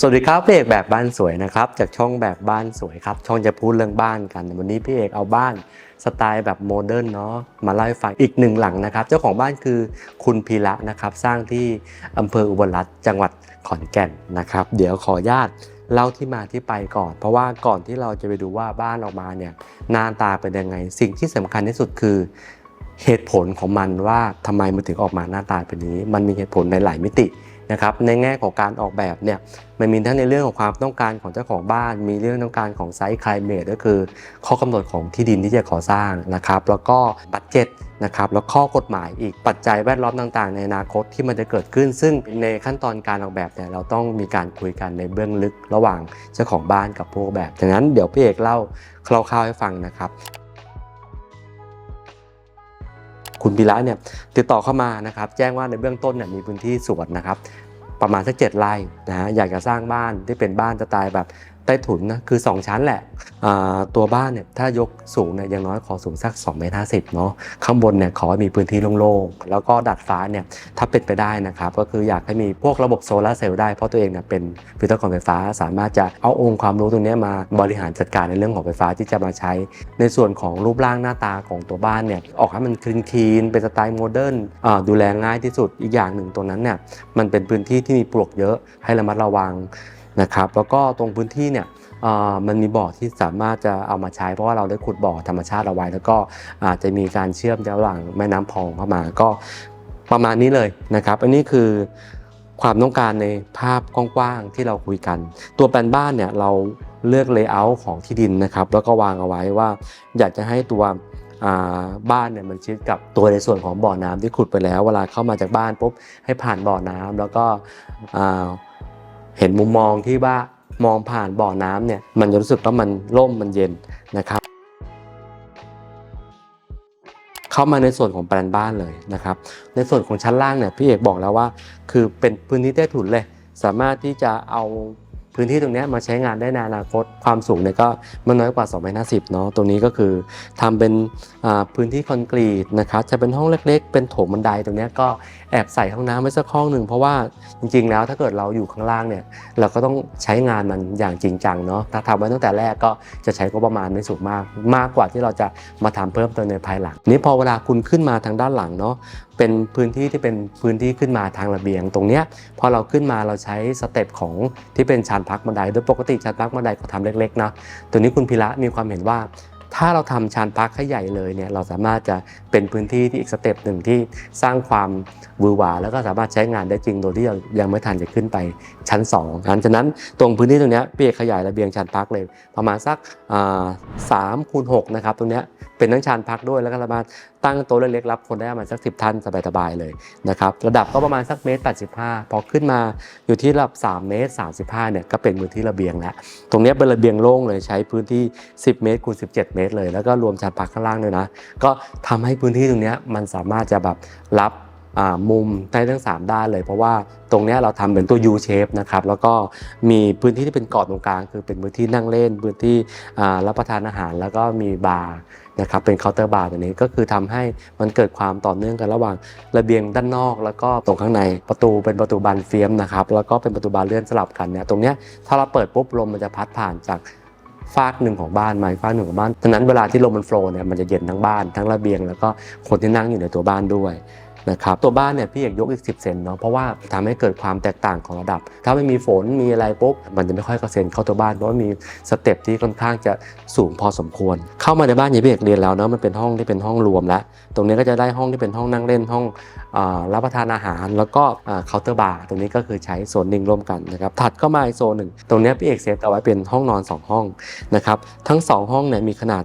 สวัสดีครับพี่เอกแบบบ้านสวยนะครับจากช่องแบบบ้านสวยครับ ช่องจะพูดเรื่องบ้านกัน วันนี้พี่เอกเอาบ้านสไตล์แบบโมเดิร์นเนาะมาเล่าให้ฟังอีกหนึ่งหลังนะครับ เจ้าของบ้านคือคุณพีระนะครับสร้างที่อำเภออุบลรัตน์จังหวัดขอนแก่นนะครับ เดี๋ยวขออนุญาตเล่าที่มาที่ไปก่อน เพราะว่าก่อนที่เราจะไปดูว่าบ้านออกมาเนี่ยหน้าตาเป็นยังไง สิ่งที่สำคัญที่สุดคือเหตุผลของมันว่าทำไมมันถึงออกมาหน้าตาเป็นนี้ มันมีเหตุผลในหลายมิติ นะครับในแง่ของการออกแบบเนี่ยมันมีทั้งในเรื่องของความต้องการของเจ้าของบ้าน มีเรื่องต้องการของไซส์คลายเมดก็คือ ข้อกำหนดของที่ดินที่จะก่อสร้างนะครับ แล้วก็บัตเจ็ตนะครับแล้วข้อกฎหมายอีกปัจจัยแวดล้อมต่างๆ ในอนาคตที่มันจะเกิดขึ้น ซึ่งในขั้นตอนการออกแบบเนี่ยเราต้องมีการคุยกันในเบื้องลึกระหว่างเจ้าของบ้านกับผู้ออกแบบดังนั้นเดี๋ยวพี่เอกเล่าคร่าวๆให้ฟังนะครับคุณพิระเนี่ยติดต่อเข้ามานะครับแจ้งว่าในเบื้องต้นเนี่ยมีพื้นที่สวนนะครับ ประมาณสักเจ็ดไร่นะฮะอยากจะสร้างบ้านที่เป็นบ้านสไตล์แบบ ใต้ถุนนะคือ 2 ชั้นแหละตัวบ้านเนี่ยถ้ายกสูงเนี่ยอย่างน้อยขอสูงสัก2เมตรห้าสิบเนาะข้างบนเนี่ยขอให้มีพื้นที่โล่งๆ แล้วก็ดัดฟ้าเนี่ยถ้าเป็นไปได้นะครับก็คืออยากให้มีพวกระบบโซลาร์เซลล์ได้เพราะตัวเองเนี่ยเป็นวิศวกรไฟฟ้าสามารถจะเอาองค์ความรู้ตรงนี้มาบริหารจัดการในเรื่องของไฟฟ้าที่จะมาใช้ ในส่วนของรูปร่างหน้าตาของตัวบ้านเนี่ยออกให้มันคลีนคีนเป็นสไตล์โมเดิร์นดูแลง่ายที่สุดอีกอย่างหนึ่งตรงนั้นเนี่ยมันเป็นพื้นที่ที่มีปลวกเยอะให้ระมัดระวัง นะครับแล้วก็ตรงพื้นที่เนี่ยมันมีบ่อที่สามารถจะเอามาใช้เพราะว่าเราได้ขุดบ่อธรรมชาติเอาไว้ แล้วก็อาจจะมีการเชื่อมระหว่างแม่น้ำพองเข้ามาก็ประมาณนี้เลยนะครับ อันนี้คือความต้องการในภาพกว้างๆที่เราคุยกัน ตัวแปลนบ้านเนี่ยเราเลือกเลเยอร์ของที่ดินนะครับ แล้วก็วางเอาไว้ว่า อยากจะให้ตัวบ้านเนี่ยมันชิดกับตัวในส่วนของบ่อน้ำที่ขุดไปแล้ว เวลาเข้ามาจากบ้านปุ๊บให้ผ่านบ่อน้ำแล้วก็ เห็นมุมมองที่ว่ามองผ่านบ่อน้ำเนี่ยมันจะรู้สึกว่ามันร่มมันเย็นนะครับ เข้ามาในส่วนของแปลนบ้านเลยนะครับ ในส่วนของชั้นล่างเนี่ยพี่เอกบอกแล้วว่า คือเป็นพื้นที่ใต้ถุนเลย สามารถที่จะเอา พื้นที่ตรงนี้มาใช้งานได้ในอนาคตความสูงเนี่ยก็ไม่น้อยกว่า2เมตร50 เนาะตรงนี้ก็คือทำเป็นพื้นที่คอนกรีตนะครับจะเป็นห้องเล็กๆ เป็นโถงบันไดตรงนี้ก็แอบใส่ห้องน้ำไว้สักห้องหนึ่งเพราะว่าจริงๆ แล้วถ้าเกิดเราอยู่ข้างล่างเนี่ยเราก็ต้องใช้งานมันอย่างจริงจังเนาะถ้าทำไว้ตั้งแต่แรกก็จะใช้ก็ประมาณไม่สูงมาก มากกว่าที่เราจะมาทำเพิ่มเติมในภายหลังนี้พอเวลาคุณขึ้นมาทางด้านหลังเนาะเป็นพื้นที่ที่เป็นพื้นที่ขึ้นมาทางระเบียง ตรงเนี้ยพอเราขึ้นมาเราใช้สเต็ปของที่เป็นชานพักบันไดโดยปกติชานพักบันไดเขาทำเล็กๆนะตัวนี้คุณพิระมีความเห็นว่า ถ้าเราทำชานพักให้ใหญ่เลยเนี่ยเราสามารถจะเป็นพื้นที่ที่อีกสเต็ปหนึ่งที่สร้างความวือหวา แล้วก็สามารถใช้งานได้จริงโดยที่เรายังไม่ทันจะขึ้นไปชั้น2หลังนั้นตรงพื้นที่ตรงนี้ยพี่เอกขยายระเบียงชานพักเลย ประมาณสักสามคูณหกนะครับตรงเนี้ย เป็นทั้งชานพักด้วยแล้วก็สามารถตั้งโต๊ะเล็กๆรับคนได้ประมาณสัก10ท่านสบายๆเลยนะครับระดับก็ประมาณสักเมตร85พอขึ้นมาอยู่ที่ระดับ3เมตร35เนี่ยก็เป็นพื้นที่ระเบียงแล้วตรงนี้เป็นระเบียงโล่งเลยใช้พื้นที่10เมตรคูณ17เจ็ดเมตรเลย แล้วก็รวมชานพักข้างล่างด้วยนะก็ทำให้พื้นที่ตรงนี้มันสามารถจะแบบรับมุมได้ทั้ง 3 ด้านเลยเพราะว่าตรงนี้เราทำเป็นตัว U shape นะครับแล้วก็มีพื้นที่ที่เป็นกาะตรงกลาง คือเป็นพื้นที่นั่งเล่น พื้นที่รับประทานอาหาร แล้วก็มีบาร์ นะครับเป็นเคาน์เตอร์บาร์ตัวนี้ก็คือทำให้มันเกิดความต่อเนื่องกันระหว่างระเบียงด้านนอก แล้วก็ตรงข้างในประตูเป็นประตูบานเฟียมนะครับแล้วก็เป็นประตูบานเลื่อนสลับกันเนี่ยตรงเนี้ยถ้าเราเปิดปุ๊บลมมันจะพัดผ่านจากฟากหนึ่งของบ้านมาอีกฟากหนึ่งของบ้านฉะนั้นเวลาที่ลมมันโฟล์เนี่ยมันจะเย็นทั้งบ้านทั้งระเบียง แล้วก็คนที่นั่งอยู่ในตัวบ้านด้วย นะครับตัวบ้านเนี่ยพี่เอกยกอีก 10 เซนเนาะเพราะว่าทำให้เกิดความแตกต่างของระดับ ถ้าไม่มีฝนมีอะไรปุ๊บมันจะไม่ค่อยกระเซ็นเข้าตัวบ้านเพราะว่ามีสเต็ปที่ค่อนข้างจะสูงพอสมควร เข้ามาในบ้านอย่างพี่เอกเรียนแล้วเนาะมันเป็นห้องที่เป็นห้องรวมแล้ว ตรงนี้ก็จะได้ห้องที่เป็นห้องนั่งเล่นห้องรับประทานอาหาร แล้วก็เคาน์เตอร์บาร์ตรงนี้ก็คือใช้โซนนิ่งร่วมกันนะครับถัดก็มาอีกโซนหนึ่งตรงนี้พี่เอกเซตเอาไว้เป็นห้องนอน 2 ห้องนะครับทั้ง 2 ห้องเนี่ยมีขนาด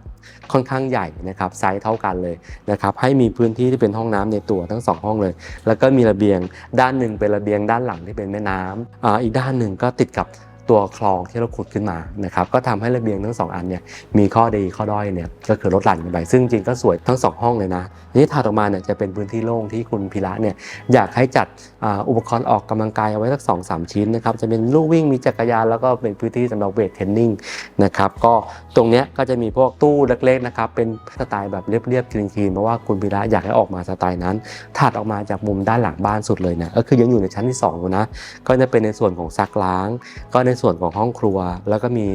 ค่อนข้างใหญ่นะครับไซส์เท่ากันเลยนะครับให้มีพื้นที่ที่เป็นห้องน้ำในตัวทั้ง 2 ห้องเลย แล้วก็มีระเบียงด้านหนึ่งเป็นระเบียงด้านหลังที่เป็นแม่น้ำอาอีกด้านหนึ่งก็ติดกับ ตัวคลองที่เราขุดขึ้นมานะครับก็ทำให้ระเบียงทั้งสองอันเนี่ยมีข้อดีข้อด้อยเนี่ยก็คือลดหลั่นกันไปซึ่งจริงก็สวยทั้งสองห้องเลยนะนี้ถัดออกมาเนี่ยจะเป็นพื้นที่โล่งที่คุณพิระเนี่ยอยากให้จัดอ,อุปกรณ์ออกกำลังกายเอาไว้สักสองสามชิ้นนะครับจะเป็นลู่วิ่งมีจักรยานแล้วก็เป็นพื้นที่สำหรับเวทเทรนนิ่งนะครับก็ตรงเนี้ยก็จะมีพวกตู้เล็กๆนะครับเป็นสไตล์แบบเรียบๆคลีนๆเพราะว่าคุณพิระอยากให้ออกมาสไตล์นั้นถัดออกมาจากมุมด้านหลังบ้านสุดเลยนะก็คือยังอยู่ในชั้นที่2อยู่นะก็จะเป็นในส่วนของซักล้าง ก็ในส่วนของห้องครัว แล้วก็มี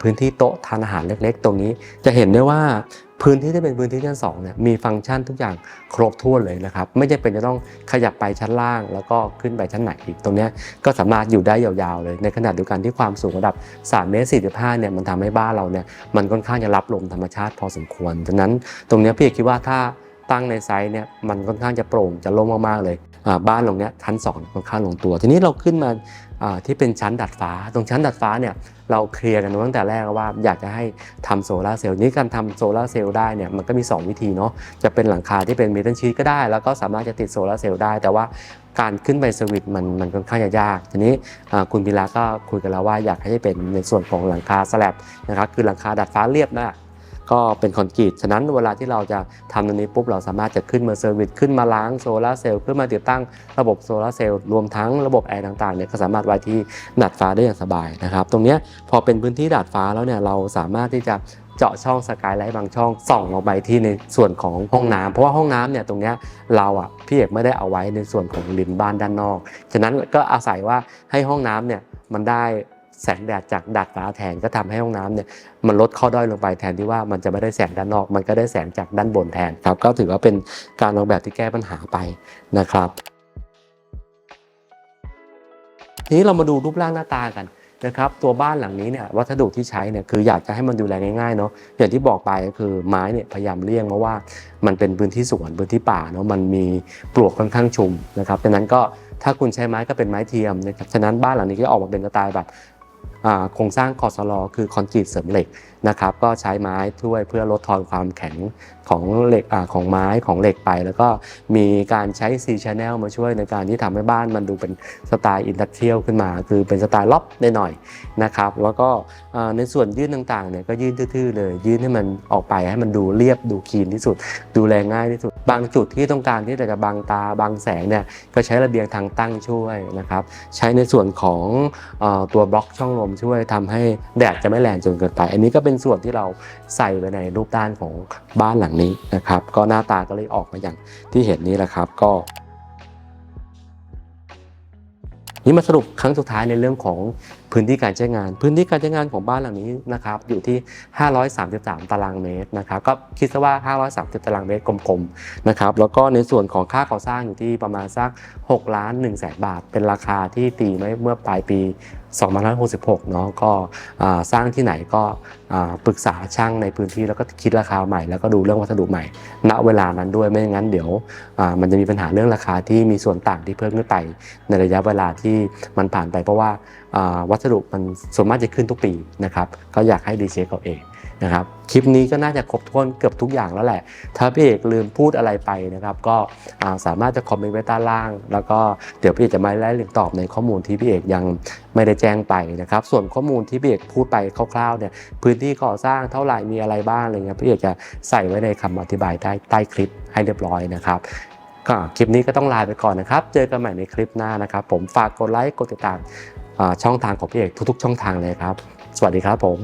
พื้นที่โต๊ะทานอาหารเล็กๆ ตรงนี้ จะเห็นได้ว่าพื้นที่ที่เป็นพื้นที่ชั้นสองเนี่ยมีฟังก์ชันทุกอย่างครบถ้วนเลยนะครับ ไม่จำเป็นจะต้องขยับไปชั้นล่าง แล้วก็ขึ้นไปชั้นไหนอีกตรงนี้ก็สามารถอยู่ได้ยาวๆเลย ในขณะเดียวกันที่ความสูงระดับ3เมตร45เนี่ยมันทำให้บ้านเราเนี่ยมันค่อนข้างจะรับลมธรรมชาติพอสมควรดังนั้นตรงนี้พี่คิดว่าถ้าตั้งในไซส์เนี่ยมันค่อนข้างจะโปร่งจะโล่งมากๆเลย บ้านหลังเนี้ยชั้น2ค่อนข้างลงตัว ทีนี้เราขึ้นมาที่เป็นชั้นดัดฟ้า ตรงชั้นดัดฟ้าเนี่ยเราเคลียร์กันตั้งแต่แรกว่าอยากจะให้ทำโซลาร์เซลล์นี้การทำโซลาร์เซลล์ได้เนี่ยมันก็มี 2 วิธีเนาะจะเป็นหลังคาที่เป็นเมทัลชีทก็ได้ แล้วก็สามารถจะติดโซลาร์เซลล์ได้ แต่ว่าการขึ้นไปสวิตมันมันค่อนข้างจะยาก ทีนี้คุณพิลาก็คุยกันแล้วว่าอยากให้เป็นในส่วนของหลังคาสแลบนะครับคือหลังคาดัดฟ้าเรียบนะ ก็เป็นคอนกรีต ฉะนั้นเวลาที่เราจะทำตรงนี้ปุ๊บเราสามารถจะขึ้นมาเซอร์วิสขึ้นมาล้างโซลาร์เซลล์ขึ้นมาติดตั้งระบบโซลาร์เซลล์รวมทั้งระบบแอร์ต่างๆเนี่ยก็สามารถไว้ที่ดาดฟ้าได้อย่างสบายนะครับตรงนี้พอเป็นพื้นที่ดาดฟ้าแล้วเนี่ยเราสามารถที่จะเจาะช่องสกายไลท์บางช่องส่องลงไปที่ในส่วนของห้องน้ำเพราะว่าห้องน้ำเนี่ยตรงเนี้ยเราอะพี่เอกไม่ได้เอาไว้ในส่วนของริมบ้านด้านนอก ฉะนั้นก็อาศัยว่าให้ห้องน้ำเนี่ยมันได้ แสงแดดจากดาดฟ้าแทนก็ทำให้ห้องน้ำเนี่ยมันลดข้อด้อยลงไปแทนที่ว่ามันจะไม่ได้แสงด้านนอก มันก็ได้แสงจากด้านบนแทนครับ ก็ถือว่าเป็นการออกแบบที่แก้ปัญหาไปนะครับทีนี้เรามาดูรูปร่างหน้าตากันนะครับตัวบ้านหลังนี้เนี่ยวัสดุที่ใช้เนี่ยคืออยากจะให้มันดูแลง่ายๆเนาะอย่างที่บอกไปก็คือไม้เนี่ยพยายามเลี่ยงเพราะว่ามันเป็นพื้นที่สวนพื้นที่ป่าเนาะมันมีปลวกค่อนข้างชุมนะครับดังนั้นก็ถ้าคุณใช้ไม้ก็เป็นไม้เทียมนะครับฉะนั้นบ้านหลังนี้ก็ออกมาเป็นสไตล์แบบ โครงสร้างคอสลอคือคอนกรีตเสริมเหล็กนะครับก็ใช้ไม้ช่วยเพื่อลดทอนความแข็งของเหล็กอของไม้ของเหล็กไป แล้วก็มีการใช้ C channel มาช่วยในการที่ทำให้บ้านมันดูเป็นสไตล์อินดัสเทรียลขึ้นมา คือเป็นสไตล์ล็อบได้หน่อยนะครับแล้วก็ในส่วนยื่นต่างๆเนี่ยก็ยื่นทื่อๆเลย ยื่นให้มันออกไปให้มันดูเรียบดูคลีนที่สุด ดูแลง่ายที่สุด บางจุดที่ต้องการที่จะบังตาบังแสงเนี่ยก็ใช้ระเบียงทางตั้งช่วยนะครับ ใช้ในส่วนของตัวบล็อกช่องลมช่วยทำให้แดดจะไม่แรงจนเกินไป อันนี้ก็เป็นส่วนที่เราใส่ไปในรูปด้านของบ้านหลังนี้นะครับ ก็หน้าตาก็เลยออกมาอย่างที่เห็นนี้แหละครับก็นี่มาสรุปครั้งสุดท้ายในเรื่องของ พื้นที่การใช้งาน พื้นที่การใช้งานของบ้านหลังนี้นะครับอยู่ที่ 533 ตารางเมตรนะครับก็คิดซะว่า 530 ตารางเมตรกลมๆนะครับแล้วก็ในส่วนของค่าก่อสร้างอยู่ที่ประมาณสัก6ล้าน1แสนบาท เป็นราคาที่ตีไว้เมื่อปลายปี2566เนาะก็อ่าสร้างที่ไหนก็ปรึกษาช่างในพื้นที่แล้วก็คิดราคาใหม่ แล้วก็ดูเรื่องวัสดุใหม่ ณเวลานั้นด้วยไม่งั้นเดี๋ยวมันจะมีปัญหาเรื่องราคาที่มีส่วนต่างที่เพิ่มขึ้นไปในระยะเวลาที่มันผ่านไปเพราะว่า วัสดุมันส่วนมากจะขึ้นทุกปีนะครับก็อยากให้ดีเช็คเอาเองนะครับคลิปนี้ก็น่าจะครบถ้วนเกือบทุกอย่างแล้วแหละ ถ้าพี่เอกลืมพูดอะไรไปนะครับก็สามารถจะคอมเมนต์ไว้ใต้ล่าง แล้วก็เดี๋ยวพี่เอกจะมาไล่เรียงตอบในข้อมูลที่พี่เอกยังไม่ได้แจ้งไปนะครับส่วนข้อมูลที่พี่เอกพูดไปคร่าวๆเนี่ยพื้นที่ก่อสร้างเท่าไหร่มีอะไรบ้างอะไรเงี้ยพี่เอกจะใส่ไว้ในคำอธิบายใต้ใต้คลิปให้เรียบร้อยนะครับก็คลิปนี้ก็ต้องลาไปก่อนนะครับ เจอกันใหม่ในคลิปหน้านะครับ ผมฝากกดไลค์กดติดตาม ช่องทางของพี่เอกทุกๆ ช่องทางเลยครับ สวัสดีครับผม